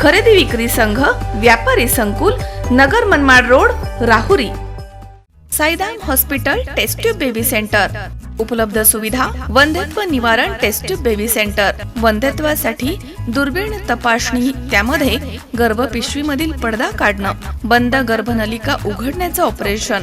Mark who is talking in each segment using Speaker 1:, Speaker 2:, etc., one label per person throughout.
Speaker 1: खरेदी विक्री संघ व्यापारी संकुल नगर Manmad road Rahuri. Saidam hospital test tube baby centre. उपलब्ध सुविधा वंध्यत्व निवारण टेस्ट ट्यूब बेबी सेंटर. वंध्यत्वासाठी दुर्बीण तपासणी त्यामध्ये गर्भपिशवीमधील पडदा काढणं बंद गर्भनलिका उघडण्याचं ऑपरेशन.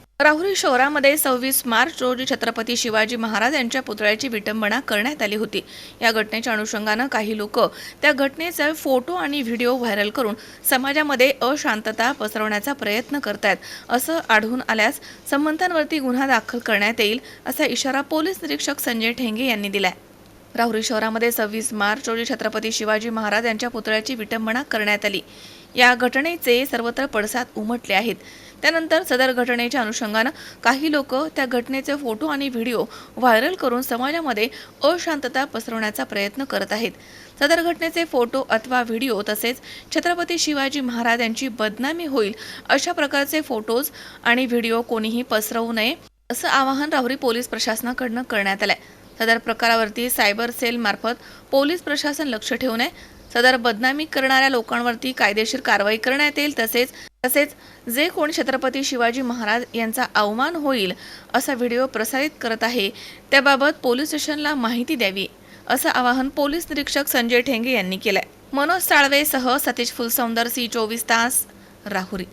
Speaker 1: राहुरी शहरामध्ये सव्वीस मार्च रोजी छत्रपती शिवाजी महाराज यांच्या पुतळ्याची विटंबना करण्यात आली होती. या घटनेच्या अनुषंगानं काही लोक त्या घटनेचे फोटो आणि व्हिडिओ व्हायरल करून समाजामध्ये अशांतता पसरवण्याचा प्रयत्न करतायत असं आढळून आल्यास संबंधांवरती गुन्हा दाखल करण्यात येईल असा इशारा पोलीस निरीक्षक संजय ठेंगे यांनी दिलाय. राहुरी शहरामध्ये सव्वीस मार्च रोजी छत्रपती शिवाजी महाराज यांच्या पुतळ्याची विटंबना करण्यात आली. या घटनेचे सर्वत्र पडसाद उमटले आहेत. त्यानंतर सदर घटनेच्या अनुषंगानं काही लोक त्या घटनेचे फोटो आणि व्हिडिओ व्हायरल करून समाजामध्ये अशांतता पसरवण्याचा प्रयत्न करत आहेत. सदर घटनेचे फोटो अथवा व्हिडिओ तसेच छत्रपती शिवाजी महाराज यांची बदनामी होईल अशा प्रकारचे फोटोज आणि व्हिडिओ कोणीही पसरवू नये असं आवाहन राहुरी पोलीस प्रशासनाकडनं करण्यात आलंय. सदर प्रकारावरती सायबर सेल मार्फत पोलीस प्रशासन लक्ष ठेवून आहे सदर बदनामी करणाऱ्या लोकांवरती कायदेशीर कारवाई करण्यात येईल तसेच तसेच जे कोण छत्रपती शिवाजी महाराज यांचा अवमान होईल असा व्हिडिओ प्रसारित करत आहे त्याबाबत पोलीस स्टेशनला माहिती द्यावी असं आवाहन पोलीस निरीक्षक संजय ठेंगे यांनी केलंय. मनोज साळवेसह सतीश फुलसौंदर सी चोवीस तास राहुरी.